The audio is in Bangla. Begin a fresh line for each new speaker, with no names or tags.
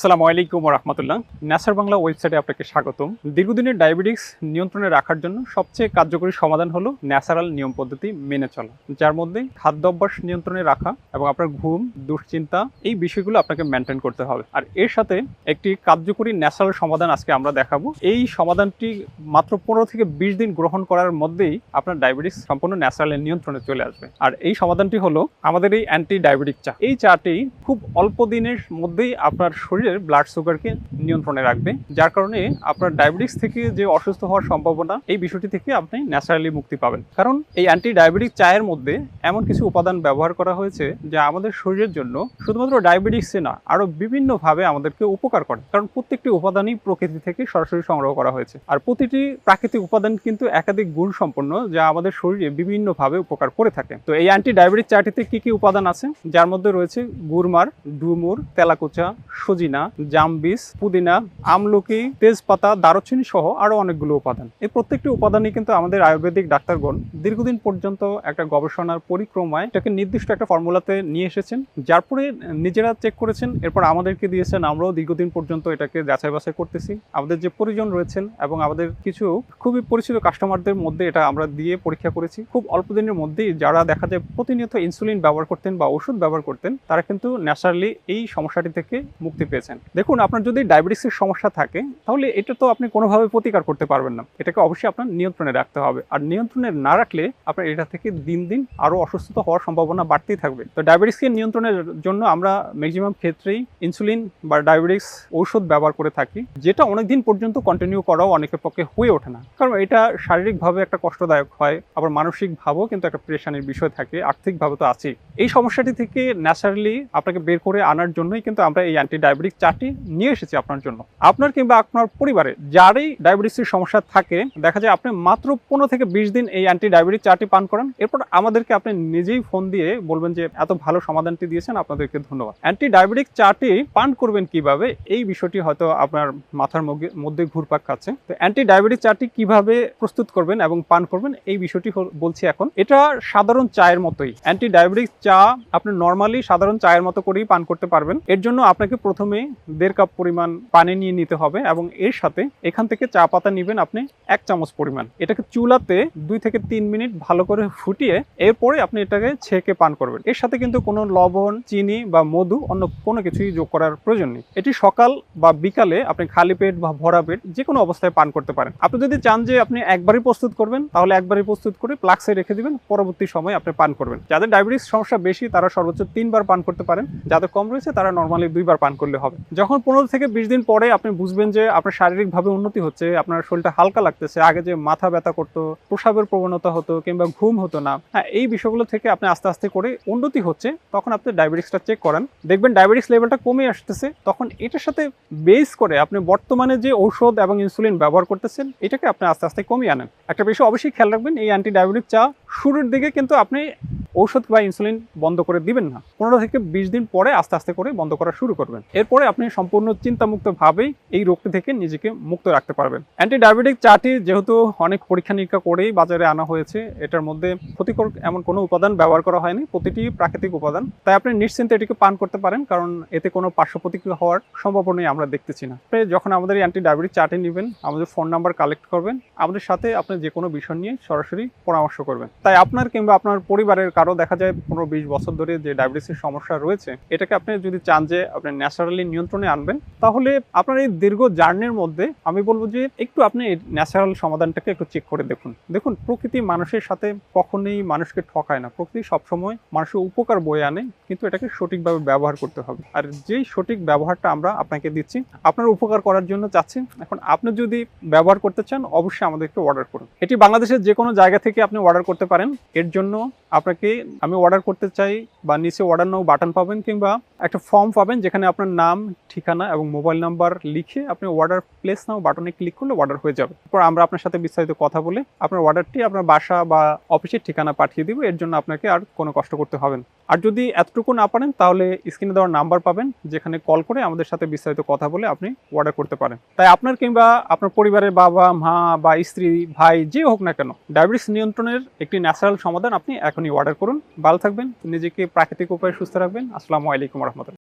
আসসালামু আলাইকুম রহমতুল্লাহ। ন্যাসার বাংলা ওয়েবসাইটে আপনাকে স্বাগতম। দীর্ঘদিনের ডায়াবেটিক্স নিয়ন্ত্রণে রাখার জন্য সবচেয়ে কার্যকরী সমাধান হলো ন্যাচারাল নিয়ম পদ্ধতি মেনে চলা, যার মধ্যে খাদ্য অভ্যাস নিয়ন্ত্রণে রাখা এবং আপনার ঘুম, দুশ্চিন্তা এই বিষয়গুলো আপনাকে মেনটেন করতে হবে। আর এর সাথে একটি কার্যকরী ন্যাচারাল সমাধান আজকে আমরা দেখাবো। এই সমাধানটি মাত্র পনেরো থেকে বিশ দিন গ্রহণ করার মধ্যেই আপনার ডায়াবেটিস সম্পূর্ণ ন্যাচারাল নিয়ন্ত্রণে চলে আসবে। আর এই সমাধানটি হলো আমাদের এই অ্যান্টি ডায়াবেটিক চা। এই চাটি খুব অল্প দিনের মধ্যেই আপনার শরীরের ব্লাড সুগারকে নিয়ন্ত্রণে রাখবে, যার কারণে আপনার ডায়াবেটিস থেকে যে অসুস্থ হওয়ার সম্ভাবনা, এই বিষয়টি থেকে আপনি ন্যাচারালি মুক্তি পাবেন। কারণ এই অ্যান্টি ডায়াবেটিক চায়ের মধ্যে এমন কিছু উপাদান ব্যবহার করা হয়েছে যা আমাদের শরীরের জন্য শুধুমাত্র ডায়াবেটিসে না, আরও বিভিন্নভাবে আমাদেরকে উপকার করে। কারণ প্রত্যেকটি উপাদানই প্রকৃতি থেকে সরাসরি সংগ্রহ করা হয়েছে। আর প্রতিটি প্রাকৃতিক উপাদান কিন্তু একাধিক গুণ সম্পন্ন যা আমাদের শরীরে বিভিন্নভাবে উপকার করে থাকে। তো এই অ্যান্টি ডায়াবেটিক চাটিতে কি কি উপাদান আছে? যার মধ্যে রয়েছে গুরমার ডুমুর, তেলাকুচা, সজিনা জামবিস, পুদিনা, আমলকি, তেজপাতা, দারুচিনি সহ আরও অনেকগুলো উপাদান। এই প্রত্যেকটি উপাদানই কিন্তু আমাদের আয়ুর্বেদিক ডাক্তারগণ দীর্ঘদিন পর্যন্ত একটা গবেষণার পরিক্রমায় এটাকে নির্দিষ্ট একটা ফর্মুলাতে নিয়ে এসেছেন, যার পরে নিজেরা চেক করেছেন, এরপর আমাদেরকে দিয়েছেন, আমরাও দীর্ঘদিন পর্যন্ত এটাকে যাচাই বাছাই করতেছি। আমাদের যে পরিজন রয়েছেন এবং আমাদের কিছু খুবই পরিচিত কাস্টমারদের মধ্যে এটা আমরা দিয়ে পরীক্ষা করেছি। খুব অল্প দিনের মধ্যেই যারা দেখা যায় প্রতিনিয়ত ইনসুলিন ব্যবহার করতেন বা ওষুধ ব্যবহার করতেন, তারা কিন্তু ন্যাচারালি এই সমস্যাটি থেকে মুক্তি পেয়েছেন দেখুন, আপনার যদি ডায়াবেটিসের সমস্যা থাকে, তাহলে এটা তো আপনি কোনোভাবে প্রতিকার করতে পারবেন না। এটাকে অবশ্যই আপনার নিয়ন্ত্রণে রাখতে হবে। আর নিয়ন্ত্রণে না রাখলে আপনার এটা থেকে দিন দিন আরও অসুস্থতা হওয়ার সম্ভাবনা বাড়তেই থাকবে। তো ডায়াবেটিসকে নিয়ন্ত্রণের জন্য আমরা ম্যাক্সিমাম ক্ষেত্রেই ইনসুলিন বা ডায়াবেটিস ঔষধ ব্যবহার করে থাকি, যেটা অনেকদিন পর্যন্ত কন্টিনিউ করাও অনেকের পক্ষে হয়ে ওঠে না। কারণ এটা শারীরিকভাবে একটা কষ্টদায়ক হয়, আবার মানসিকভাবেও কিন্তু একটা প্রেশানের বিষয় থাকে, আর্থিকভাবে তো আছেই। এই সমস্যাটি থেকে ন্যাচারালি আপনাকে বের করে আনার জন্যই কিন্তু আমরা এই অ্যান্টি ডায়াবেটিক চাটি নিয়ে এসেছি আপনার জন্য। আপনার কিংবা আপনার পরিবারে যারই ডায়াবেটিসের সমস্যা থাকে, দেখা যায় আপনি মাত্র পনেরো থেকে বিশ দিন এই অ্যান্টি ডায়াবেটিক চাটি পান করেন। এরপর আমাদেরকে আপনি নিজেই ফোন দিয়ে বলবেন যে, এত ভালো সমাধানটি দিয়েছেন, আপনাদেরকে ধন্যবাদ। অ্যান্টি ডায়াবেটিক চাটি পান করবেন কীভাবে, এই বিষয়টি হয়তো আপনার মাথার মধ্যে- ঘুরপাক খাচ্ছে। তো অ্যান্টি ডায়াবেটিক চাটি কীভাবে প্রস্তুত করবেন এবং পান করবেন, এই বিষয়টি বলছি এখন। এটা সাধারণ চায়ের মতোই। অ্যান্টি ডায়াবেটিক চা আপনি নর্মালি সাধারণ চায়ের মতো করেই পান করতে পারবেন। এর জন্য আপনাকে প্রথমে দেড় কাপ পরিমাণ পানি নিয়ে নিতে হবে এবং এর সাথে এখান থেকে চা পাতা নেবেন আপনি এক চামচ পরিমাণ। এটাকে চুলাতে দুই থেকে তিন মিনিট ভালো করে ফুটিয়ে এরপরে আপনি এটাকে ছেঁকে পান করবেন। এর সাথে কিন্তু কোনো লবণ, চিনি বা মধু অন্য কোনো কিছুই যোগ করার প্রয়োজন নেই। এটি সকাল বা বিকালে আপনি খালি পেট বা ভরা পেট যে কোনো অবস্থায় পান করতে পারেন। আপনি যদি চান যে আপনি একবারই প্রস্তুত করবেন, তাহলে একবারই প্রস্তুত করে প্লাক্সে রেখে দিবেন, পরবর্তী সময় আপনি পান করবেন। যাদের ডায়াবেটিস সমস্যা বেশি, তারা সর্বোচ্চ তিনবার পান করতে পারেন। যাদের কম রয়েছে, তারা নর্মালি দুইবার পান করলে হবে। যখন পনেরো থেকে বিশ দিন পরে আপনি বুঝবেন যে আপনার শারীরিকভাবে উন্নতি হচ্ছে, আপনার শরীরটা হালকা লাগতেছে, আগে যে মাথা ব্যথা করতো, প্রসাবের প্রবণতা হতো কিংবা ঘুম হতো না হ্যাঁ এই বিষয়গুলো থেকে আপনি আস্তে আস্তে করে উন্নতি হচ্ছে, তখন আপনি ডায়াবেটিসটা চেক করেন। দেখবেন ডায়াবেটিস লেভেলটা কমে আসতেছে, তখন এটার সাথে বেস করে আপনি বর্তমানে যে ঔষধ এবং ইনসুলিন ব্যবহার করতেছেন, এটাকে আপনি আস্তে আস্তে কমিয়ে আনেন। একটা বিষয় অবশ্যই খেয়াল রাখবেন, এই অ্যান্টি ডায়াবেটিক চা শুরুর দিকে কিন্তু আপনি ঔষধ বা ইনসুলিন বন্ধ করে দিবেন না। পনেরো থেকে বিশ দিন পরে আস্তে আস্তে করে বন্ধ করা শুরু করবেন। এরপরে আপনি সম্পূর্ণ চিন্তামুক্তভাবেই এই রোগটি থেকে নিজেকে মুক্ত রাখতে পারবেন। অ্যান্টি ডায়াবেটিক চাটি যেহেতু অনেক পরীক্ষা নিরীক্ষা করেই বাজারে আনা হয়েছে, এটার মধ্যে ক্ষতিকর এমন কোনো উপাদান ব্যবহার করা হয়নি, প্রতিটি প্রাকৃতিক উপাদান। তাই আপনি নিশ্চিন্তে এটিকে পান করতে পারেন, কারণ এতে কোনো পার্শ্ব প্রতিক্রিয়া হওয়ার সম্ভাবনাই আমরা দেখতেছি না। যখন আমাদের অ্যান্টি ডায়াবেটিক চাটি নেবেন, আমাদের ফোন নাম্বার কালেক্ট করবেন, আমাদের সাথে আপনি যে কোনো বিষয় নিয়ে সরাসরি পরামর্শ করবেন। তাই আপনার কিংবা আপনার পরিবারের কারও দেখা যায় পনেরো বিশ বছর ধরে যে ডায়াবেটিসের সমস্যা রয়েছে, এটাকে আপনি যদি চান যে আপনি ন্যাচারালি নিয়ন্ত্রণে আনবেন, তাহলে আপনার এই দীর্ঘ জার্নির মধ্যে আমি বলব যে একটু আপনি ন্যাচারাল সমাধানটাকে একটু চেক করে দেখুন। দেখুন, প্রকৃতি মানুষের সাথে কখনোই মানুষকে ঠকায় না। প্রকৃতি সবসময় মানুষের উপকার বয়ে আনে, কিন্তু এটাকে সঠিকভাবে ব্যবহার করতে হবে। আর যেই সঠিক ব্যবহারটা আমরা আপনাকে দিচ্ছি, আপনার উপকার করার জন্য চাচ্ছি। এখন আপনি যদি ব্যবহার করতে চান, অবশ্যই আমাদেরকে অর্ডার করুন। এটি বাংলাদেশের যে কোনো জায়গা থেকে আপনি অর্ডার করতে পারেন। এর জন্য আপনাকে আমি অর্ডার করতে চাই বা নিচে অর্ডার নাও বাটন পাবেন কিংবা একটা ফর্ম পাবেন যেখানে আপনার নাম, ঠিকানা এবং মোবাইল নাম্বার লিখে আপনি অর্ডার প্লেস নাও বাটনে ক্লিক করলে অর্ডার হয়ে যাবে। তারপর আমরা আপনার সাথে বিস্তারিত কথা বলে আপনার অর্ডারটি আপনার বাসা বা অফিসের ঠিকানা পাঠিয়ে দিব, এর জন্য আপনাকে আর কোনো কষ্ট করতে হবে না। আর যদি এতটুকু না পারেন তাহলে স্ক্রিনে দেওয়ার নাম্বার পাবেন, যেখানে কল করে আমাদের সাথে বিস্তারিত কথা বলে আপনি অর্ডার করতে পারেন। তাই আপনার কিংবা আপনার পরিবারের বাবা, মা বা স্ত্রী, ভাই যে হোক না কেন ডায়াবেটিস নিয়ন্ত্রণের একটি ন্যাচারাল সমাধান আপনি এখনই অর্ডার করুন ভালো থাকবেন নিজেকে প্রাকৃতিক উপায়ে সুস্থ রাখবেন। আসসালামু আলাইকুম রহমতুল্লাহ।